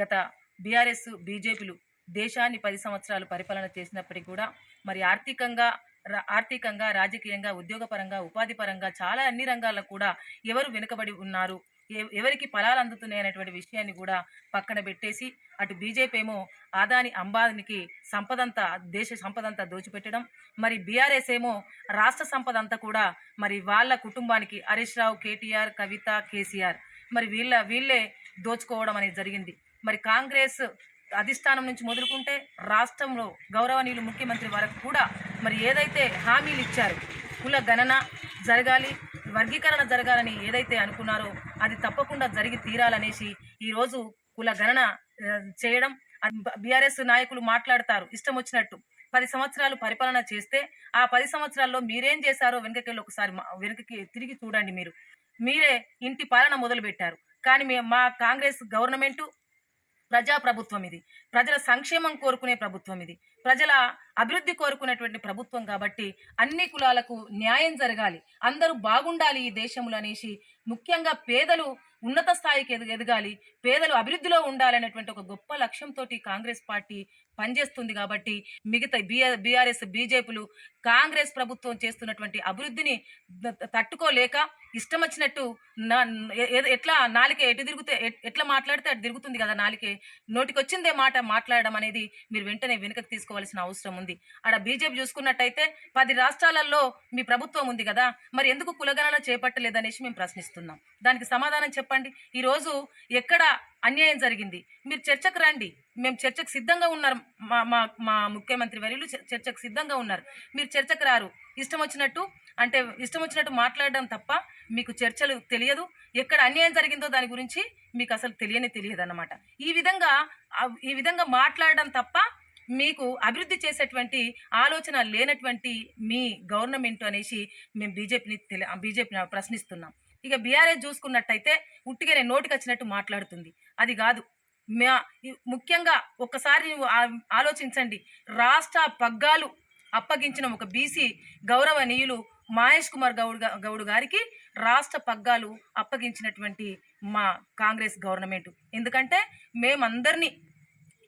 గత బీఆర్ఎస్ బీజేపీలు దేశాన్ని పది సంవత్సరాలు పరిపాలన చేసినప్పటికీ కూడా మరి ఆర్థికంగా రా- ఆర్థికంగా రాజకీయంగా ఉద్యోగపరంగా ఉపాధి పరంగా చాలా అన్ని రంగాల్లో కూడా ఎవరు వెనుకబడి ఉన్నారు ఎవరికి ఫలాలు అందుతున్నాయి అనేటువంటి విషయాన్ని కూడా పక్కన పెట్టేసి అటు బీజేపీ ఏమో ఆదాని అంబానికి సంపదంతా దేశ సంపదంతా దోచిపెట్టడం మరి బీఆర్ఎస్ ఏమో రాష్ట్ర సంపద అంతా కూడా మరి వాళ్ళ కుటుంబానికి హరీష్ రావు కేటీఆర్ కవిత కేసీఆర్ మరి వీళ్ళ వీళ్ళే దోచుకోవడం అనేది జరిగింది. మరి కాంగ్రెస్ అధిష్టానం నుంచి మొదలుకుంటే రాష్ట్రంలో గౌరవనీయులు ముఖ్యమంత్రి వరకు కూడా మరి ఏదైతే హామీలు ఇచ్చారు కుల గణన జరగాలి వర్గీకరణ జరగాలని ఏదైతే అనుకున్నారో అది తప్పకుండా జరిగి తీరాలనేసి ఈరోజు కుల గణన చేయడం బీఆర్ఎస్ నాయకులు మాట్లాడతారు. ఇష్టం వచ్చినట్టు పది సంవత్సరాలు పరిపాలన చేస్తే ఆ పది సంవత్సరాల్లో మీరేం చేశారో వెనకకెళ్ళి ఒకసారి మా- వెనకకి తిరిగి చూడండి మీరు. మీరే ఇంటి పాలన మొదలు పెట్టారు కానీ మా కాంగ్రెస్ గవర్నమెంటు ప్రజాప్రభుత్వం ఇది. ప్రజల సంక్షేమం కోరుకునే ప్రభుత్వం ఇది. ప్రజల అభివృద్ధి కోరుకునేటువంటి ప్రభుత్వం కాబట్టి అన్ని కులాలకు న్యాయం జరగాలి. అందరూ బాగుండాలి ఈ దేశంలో అనేసి ముఖ్యంగా పేదలు ఉన్నత స్థాయికి ఎదు ఎదగాలి. పేదలు అభివృద్ధిలో ఉండాలనేటువంటి ఒక గొప్ప లక్ష్యంతో కాంగ్రెస్ పార్టీ పనిచేస్తుంది కాబట్టి మిగతా బీఆర్ బీఆర్ఎస్ బీజేపీలు కాంగ్రెస్ ప్రభుత్వం చేస్తున్నటువంటి అభివృద్ధిని తట్టుకోలేక ఇష్టం వచ్చినట్టు ఎట్లా నాలికే ఎటు తిరుగుతే ఎట్- ఎట్లా మాట్లాడితే అటు తిరుగుతుంది కదా నాలికే. నోటికొచ్చిందే మాట మాట్లాడడం అనేది మీరు వెంటనే వెనుకకు తీసుకోవాల్సిన అవసరం ఉంది. ఆడ బీజేపీ చూసుకున్నట్టయితే పది రాష్ట్రాలలో మీ ప్రభుత్వం ఉంది కదా మరి ఎందుకు కులగణన చేపట్టలేదనేసి మేము ప్రశ్నిస్తున్నాం. దానికి సమాధానం చెప్పండి? ఈరోజు ఎక్కడ అన్యాయం జరిగింది? మీరు చర్చకు రండి. మేము చర్చకు సిద్ధంగా ఉన్నారు. మా మా మా ముఖ్యమంత్రి వర్యులు చర్చకు సిద్ధంగా ఉన్నారు. మీరు చర్చకు రారు. ఇష్టం వచ్చినట్టు అంటే ఇష్టం వచ్చినట్టు మాట్లాడడం తప్ప మీకు చర్చలు తెలియదు. ఎక్కడ అన్యాయం జరిగిందో దాని గురించి మీకు అసలు తెలియని తెలియదు అన్నమాట ఈ విధంగా ఈ విధంగా మాట్లాడడం తప్ప మీకు అభివృద్ధి చేసేటువంటి ఆలోచన లేనటువంటి మీ గవర్నమెంట్ అనేసి మేము బీజేపీని తెలి బీజేపీని ప్రశ్నిస్తున్నాం. ఇక బీఆర్ఎస్ చూసుకున్నట్టయితే ఉట్టిగానే నోటికి వచ్చినట్టు మాట్లాడుతుంది. అది కాదు. మా ముఖ్యంగా ఒక్కసారి ఆలోచించండి. రాష్ట్ర పగ్గాలు అప్పగించిన ఒక బీసీ గౌరవనీయులు మహేష్ కుమార్ గౌడ్ గౌడ్ గారికి రాష్ట్ర పగ్గాలు అప్పగించినటువంటి మా కాంగ్రెస్ గవర్నమెంట్. ఎందుకంటే మేమందరినీ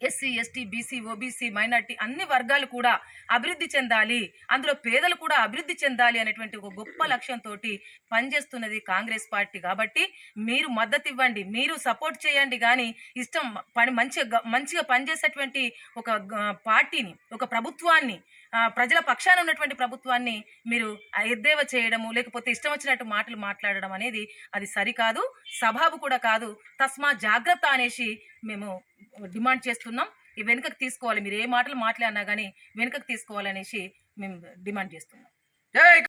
SC ST BC OBC minority అన్ని వర్గాలు కూడా అభివృద్ధి చెందాలి. అందులో పేదలు కూడా అభివృద్ధి చెందాలి అనేటువంటి ఒక గొప్ప లక్ష్యంతో పనిచేస్తున్నది కాంగ్రెస్ పార్టీ. కాబట్టి మీరు మద్దతు ఇవ్వండి మీరు సపోర్ట్ చేయండి కానీ ఇష్టం పని మంచిగా మంచిగా పనిచేసేటువంటి ఒక పార్టీని ఒక ప్రభుత్వాన్ని ప్రజల పక్షాన ఉన్నటువంటి ప్రభుత్వాన్ని మీరు ఎద్దేవా చేయడము లేకపోతే ఇష్టం వచ్చినట్టు మాటలు మాట్లాడడం అనేది అది సరికాదు సభాబు కూడా కాదు. తస్మా జాగ్రత్త అనేసి మేము డిమాండ్ చేస్తున్నాం. ఈ వెనుకకు తీసుకోవాలి. మీరు ఏ మాటలు మాట్లాడినా కానీ వెనుకకు తీసుకోవాలనేసి మేము డిమాండ్ చేస్తున్నాం.